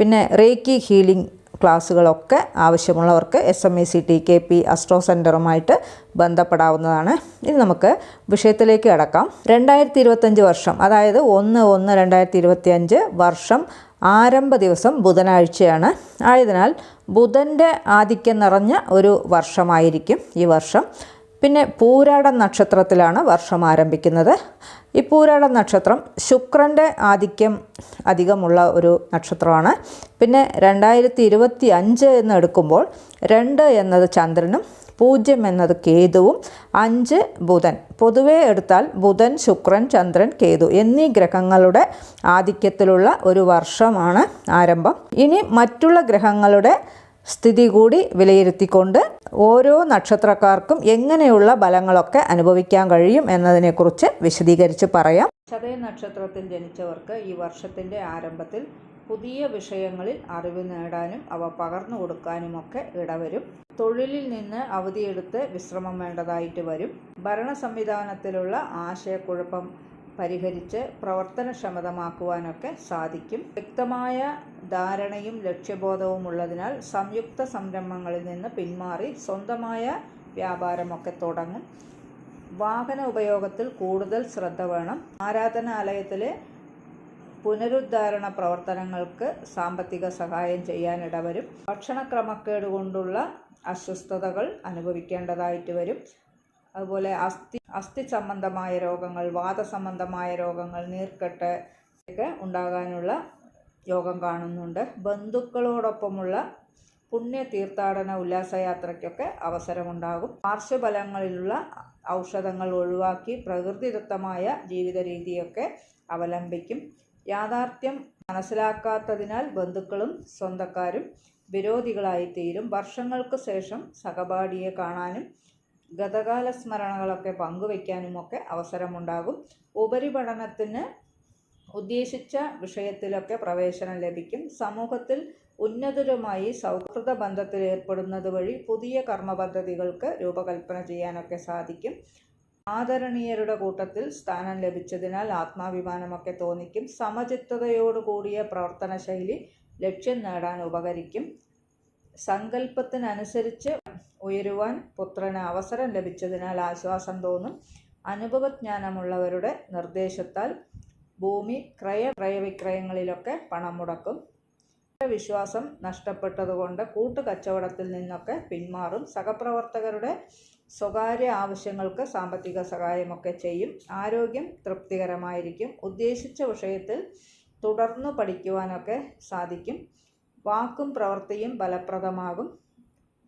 പിന്നെ reiki healing ക്ലാസ്സുകളൊക്കെ ആവശ്യമുള്ളവർക്ക് S M E C T K P astro സെന്ററുമായിട്ട് ബന്ധപ്പെടാവുന്നതാണ്. ഇനി നമുക്ക് വിഷയത്തിലേക്ക് കടക്കാം. രണ്ടായിരത്തി ഇരുപത്തഞ്ച് വർഷം അതായത് ഒന്ന് ഒന്ന് രണ്ടായിരത്തി ഇരുപത്തി അഞ്ച് വർഷം ആരംഭ ദിവസം ബുധനാഴ്ചയാണ്. ആയതിനാൽ ബുധന്റെ ആധിക്യം നിറഞ്ഞ ഒരു വർഷമായിരിക്കും ഈ വർഷം. പിന്നെ പൂരാട നക്ഷത്രത്തിലാണ് വർഷം ആരംഭിക്കുന്നത്. ഈ പൂരാട നക്ഷത്രം ശുക്രന്റെ ആധിക്യം അധികമുള്ള ഒരു നക്ഷത്രമാണ്. പിന്നെ രണ്ടായിരത്തി ഇരുപത്തി അഞ്ച് എന്ന് എടുക്കുമ്പോൾ രണ്ട് എന്നത് ചന്ദ്രനും പൂജ്യം എന്നത് കേതുവും അഞ്ച് ബുധൻ. പൊതുവേ എടുത്താൽ ബുധൻ ശുക്രൻ ചന്ദ്രൻ കേതു എന്നീ ഗ്രഹങ്ങളുടെ ആധിക്യത്തിലുള്ള ഒരു വർഷമാണ് ആരംഭം. ഇനി മറ്റുള്ള ഗ്രഹങ്ങളുടെ സ്ഥിതി കൂടി വിലയിരുത്തിക്കൊണ്ട് ഓരോ നക്ഷത്രക്കാർക്കും എങ്ങനെയുള്ള ബലങ്ങളൊക്കെ അനുഭവിക്കാൻ കഴിയും എന്നതിനെക്കുറിച്ച് വിശദീകരിച്ച് പറയാം. ചതയ നക്ഷത്രത്തിൽ ജനിച്ചവർക്ക് ഈ വർഷത്തിന്റെ ആരംഭത്തിൽ പുതിയ വിഷയങ്ങളിൽ അറിവ് നേടാനും അവ പകർന്നു കൊടുക്കാനുമൊക്കെ ഇടവരും. തൊഴിലിൽ നിന്ന് അവധിയെടുത്ത് വിശ്രമം വേണ്ടതായിട്ട് വരും. ഭരണ സംവിധാനത്തിലുള്ള ആശയക്കുഴപ്പം പരിഹരിച്ച് പ്രവർത്തനക്ഷമതമാക്കുവാനൊക്കെ സാധിക്കും. വ്യക്തമായ ധാരണയും ലക്ഷ്യബോധവും ഉള്ളതിനാൽ സംയുക്ത സംരംഭങ്ങളിൽ നിന്ന് പിന്മാറി സ്വന്തമായ വ്യാപാരമൊക്കെ തുടങ്ങും. വാഹന ഉപയോഗത്തിൽ കൂടുതൽ ശ്രദ്ധ വേണം. ആരാധനാലയത്തിലെ പുനരുദ്ധാരണ പ്രവർത്തനങ്ങൾക്ക് സാമ്പത്തിക സഹായം ചെയ്യാനിടവരും. ഭക്ഷണക്രമക്കേട് കൊണ്ടുള്ള അസ്വസ്ഥതകൾ അനുഭവിക്കേണ്ടതായിട്ട് വരും. അതുപോലെ അസ്ഥി അസ്ഥി സംബന്ധമായ രോഗങ്ങൾ വാദസംബന്ധമായ രോഗങ്ങൾ നീർക്കെട്ട് ഒക്കെ ഉണ്ടാകാനുള്ള യോഗം കാണുന്നുണ്ട്. ബന്ധുക്കളോടൊപ്പമുള്ള പുണ്യ തീർത്ഥാടന ഉല്ലാസയാത്രയ്ക്കൊക്കെ അവസരമുണ്ടാകും. പാർശ്വഫലങ്ങളിലുള്ള ഔഷധങ്ങൾ ഒഴിവാക്കി പ്രകൃതിദത്തമായ ജീവിത രീതിയൊക്കെ അവലംബിക്കും. യാഥാർത്ഥ്യം മനസ്സിലാക്കാത്തതിനാൽ ബന്ധുക്കളും സ്വന്തക്കാരും വിരോധികളായിത്തീരും. വർഷങ്ങൾക്ക് ശേഷം സഹപാഠിയെ കാണാനും ഗതകാല സ്മരണകളൊക്കെ പങ്കുവയ്ക്കാനുമൊക്കെ അവസരമുണ്ടാകും. ഉപരിപഠനത്തിന് ഉദ്ദേശിച്ച വിഷയത്തിലൊക്കെ പ്രവേശനം ലഭിക്കും. സമൂഹത്തിൽ ഉന്നതരുമായി സൗഹൃദ ബന്ധത്തിൽ ഏർപ്പെടുന്നത് വഴി പുതിയ കർമ്മ പദ്ധതികൾക്ക് രൂപകൽപ്പന ചെയ്യാനൊക്കെ സാധിക്കും. ആദരണീയരുടെ കൂട്ടത്തിൽ സ്ഥാനം ലഭിച്ചതിനാൽ ആത്മാഭിമാനമൊക്കെ തോന്നിക്കും. സമചിത്തതയോടുകൂടിയ പ്രവർത്തന ശൈലി ലക്ഷ്യം നേടാൻ ഉപകരിക്കും. സങ്കല്പത്തിനനുസരിച്ച് ഉയരുവാൻ പുത്രന് അവസരം ലഭിച്ചതിനാൽ ആശ്വാസം തോന്നും. അനുഭവജ്ഞാനമുള്ളവരുടെ നിർദ്ദേശത്താൽ ഭൂമി ക്രയ ക്രയവിക്രയങ്ങളിലൊക്കെ പണം മുടക്കും. വിശ്വാസം നഷ്ടപ്പെട്ടതുകൊണ്ട് കൂട്ടുകച്ചവടത്തിൽ നിന്നൊക്കെ പിന്മാറും. സഹപ്രവർത്തകരുടെ സ്വകാര്യ ആവശ്യങ്ങൾക്ക് സാമ്പത്തിക സഹായമൊക്കെ ചെയ്യും. ആരോഗ്യം തൃപ്തികരമായിരിക്കും. ഉദ്ദേശിച്ച വിഷയത്തിൽ തുടർന്നു പഠിക്കുവാനൊക്കെ സാധിക്കും. വാക്കും പ്രവൃത്തിയും ഫലപ്രദമാകും.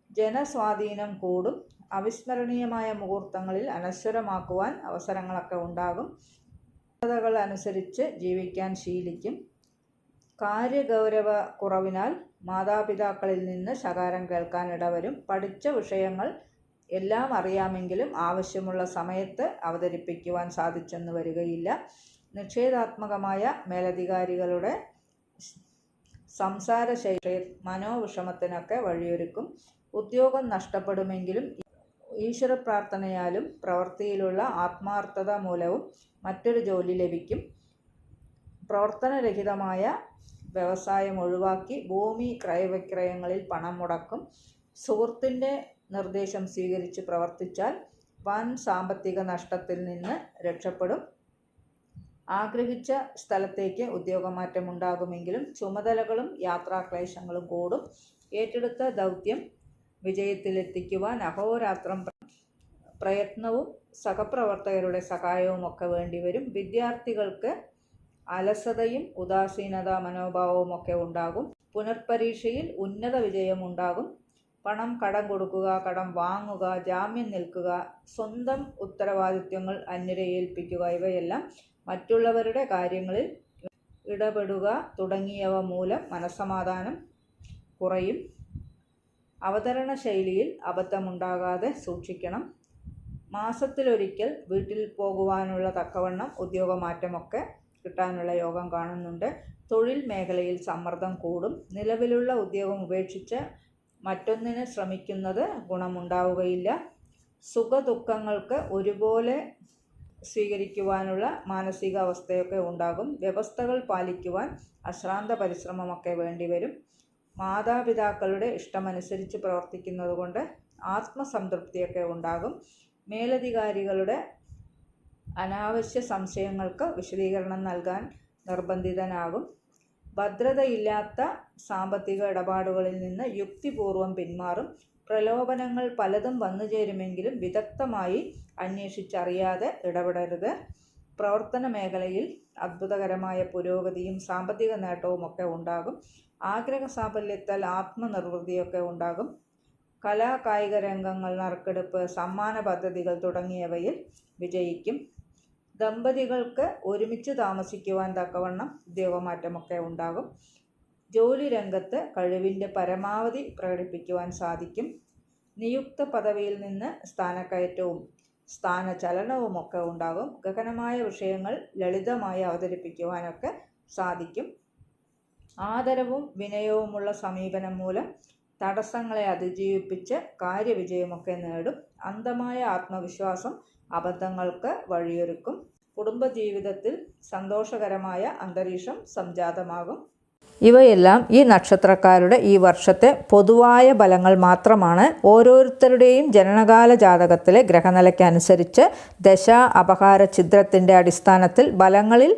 ജനസ്വാധീനം കൂടും. അവിസ്മരണീയമായ മുഹൂർത്തങ്ങളിൽ അനശ്വരമാക്കുവാൻ അവസരങ്ങളൊക്കെ ഉണ്ടാകും. കൾ അനുസരിച്ച് ജീവിക്കാൻ ശീലിക്കും. കാര്യഗൗരവ കുറവിനാൽ മാതാപിതാക്കളിൽ നിന്ന് ശകാരം കേൾക്കാൻ ഇടവരും. പഠിച്ച വിഷയങ്ങൾ എല്ലാം അറിയാമെങ്കിലും ആവശ്യമുള്ള സമയത്ത് അവതരിപ്പിക്കുവാൻ സാധിച്ചെന്ന് വരികയില്ല. നിഷേധാത്മകമായ മേലധികാരികളുടെ സംസാരശൈലി മനോവിഷമത്തിനൊക്കെ വഴിയൊരുക്കും. ഉദ്യോഗം നഷ്ടപ്പെടുമെങ്കിലും ഈശ്വര പ്രാർത്ഥനയാലും പ്രവൃത്തിയിലുള്ള ആത്മാർത്ഥത മൂലവും മറ്റൊരു ജോലി ലഭിക്കും. പ്രവർത്തനരഹിതമായ വ്യവസായം ഒഴിവാക്കി ഭൂമി ക്രയവിക്രയങ്ങളിൽ പണം മുടക്കും. സുഹൃത്തിന്റെ നിർദ്ദേശം സ്വീകരിച്ച് പ്രവർത്തിച്ചാൽ വൻ സാമ്പത്തിക നഷ്ടത്തിൽ നിന്ന് രക്ഷപ്പെടും. ആഗ്രഹിച്ച സ്ഥലത്തേക്ക് ഉദ്യോഗമാറ്റം ഉണ്ടാകുമെങ്കിലും ചുമതലകളും യാത്രാക്ലേശങ്ങളും കൂടും. ഏറ്റെടുത്ത ദൗത്യം വിജയത്തിലെത്തിക്കുവാൻ അഹോരാത്രം പ്രയത്നവും സഹപ്രവർത്തകരുടെ സഹായവും ഒക്കെ വേണ്ടിവരും. വിദ്യാർത്ഥികൾക്ക് അലസതയും ഉദാസീനത മനോഭാവവും ഒക്കെ ഉണ്ടാകും. പുനർപരീക്ഷയിൽ ഉന്നത വിജയമുണ്ടാകും. പണം കടം കൊടുക്കുക കടം വാങ്ങുക ജാമ്യം നിൽക്കുക സ്വന്തം ഉത്തരവാദിത്വങ്ങൾ അന്യരെ ഏൽപ്പിക്കുക ഇവയെല്ലാം മറ്റുള്ളവരുടെ കാര്യങ്ങളിൽ ഇടപെടുക തുടങ്ങിയവ മൂലം മനസ്സമാധാനം കുറയും. അവതരണ ശൈലിയിൽ അബദ്ധമുണ്ടാകാതെ സൂക്ഷിക്കണം. മാസത്തിലൊരിക്കൽ വീട്ടിൽ പോകുവാനുള്ള തക്കവണ്ണം ഉദ്യോഗമാറ്റമൊക്കെ കിട്ടാനുള്ള യോഗം കാണുന്നുണ്ട്. തൊഴിൽ മേഖലയിൽ സമ്മർദ്ദം കൂടും. നിലവിലുള്ള ഉദ്യോഗം ഉപേക്ഷിച്ച് മറ്റൊന്നിന് ശ്രമിക്കുന്നത് ഗുണമുണ്ടാവുകയില്ല. സുഖദുഃഖങ്ങൾക്ക് ഒരുപോലെ സ്വീകരിക്കുവാനുള്ള മാനസികാവസ്ഥയൊക്കെ ഉണ്ടാകും. വ്യവസ്ഥകൾ പാലിക്കുവാൻ അശ്രാന്ത പരിശ്രമമൊക്കെ വേണ്ടിവരും. മാതാപിതാക്കളുടെ ഇഷ്ടമനുസരിച്ച് പ്രവർത്തിക്കുന്നതുകൊണ്ട് ആത്മസംതൃപ്തിയൊക്കെ ഉണ്ടാകും. മേലധികാരികളുടെ അനാവശ്യ സംശയങ്ങൾക്ക് വിശദീകരണം നൽകാൻ നിർബന്ധിതനാകും. ഭദ്രതയില്ലാത്ത സാമ്പത്തിക ഇടപാടുകളിൽ നിന്ന് യുക്തിപൂർവം പിന്മാറും. പ്രലോഭനങ്ങൾ പലതും വന്നു ചേരുമെങ്കിലും വിദഗ്ധമായി അന്വേഷിച്ചറിയാതെ ഇടപെടരുത്. പ്രവർത്തന മേഖലയിൽ അത്ഭുതകരമായ പുരോഗതിയും സാമ്പത്തിക നേട്ടവും ഒക്കെ ഉണ്ടാകും. ആഗ്രഹ സാഫല്യത്താൽ ആത്മനിർവൃതിയൊക്കെ ഉണ്ടാകും. കലാ കായിക രംഗങ്ങൾ നറുക്കെടുപ്പ് സമ്മാന പദ്ധതികൾ തുടങ്ങിയവയിൽ വിജയിക്കും. ദമ്പതികൾക്ക് ഒരുമിച്ച് താമസിക്കുവാൻ തക്കവണ്ണം ഉദ്യോഗമാറ്റമൊക്കെ ഉണ്ടാകും. ജോലി രംഗത്ത് കഴിവിന്റെ പരമാവധി പ്രകടിപ്പിക്കുവാൻ സാധിക്കും. നിയുക്ത പദവിയിൽ നിന്ന് സ്ഥാനക്കയറ്റവും സ്ഥാനചലനവുമൊക്കെ ഉണ്ടാകും. ഗഹനമായ വിഷയങ്ങൾ ലളിതമായി അവതരിപ്പിക്കുവാനൊക്കെ സാധിക്കും. ആദരവും വിനയവുമുള്ള സമീപനം മൂലം തടസ്സങ്ങളെ അതിജീവിപ്പിച്ച് കാര്യവിജയമൊക്കെ നേടും. അന്ധമായ ആത്മവിശ്വാസം അബദ്ധങ്ങൾക്ക് വഴിയൊരുക്കും. കുടുംബജീവിതത്തിൽ സന്തോഷകരമായ അന്തരീക്ഷം സംജാതമാകും. ഇവയെല്ലാം ഈ നക്ഷത്രക്കാരുടെ ഈ വർഷത്തെ പൊതുവായ ഫലങ്ങൾ മാത്രമാണ്. ഓരോരുത്തരുടെയും ജനനകാല ജാതകത്തിലെ ഗ്രഹനിലയ്ക്കനുസരിച്ച് ദശ അപഹാര ഛിദ്രത്തിന്റെ അടിസ്ഥാനത്തിൽ ഫലങ്ങളിൽ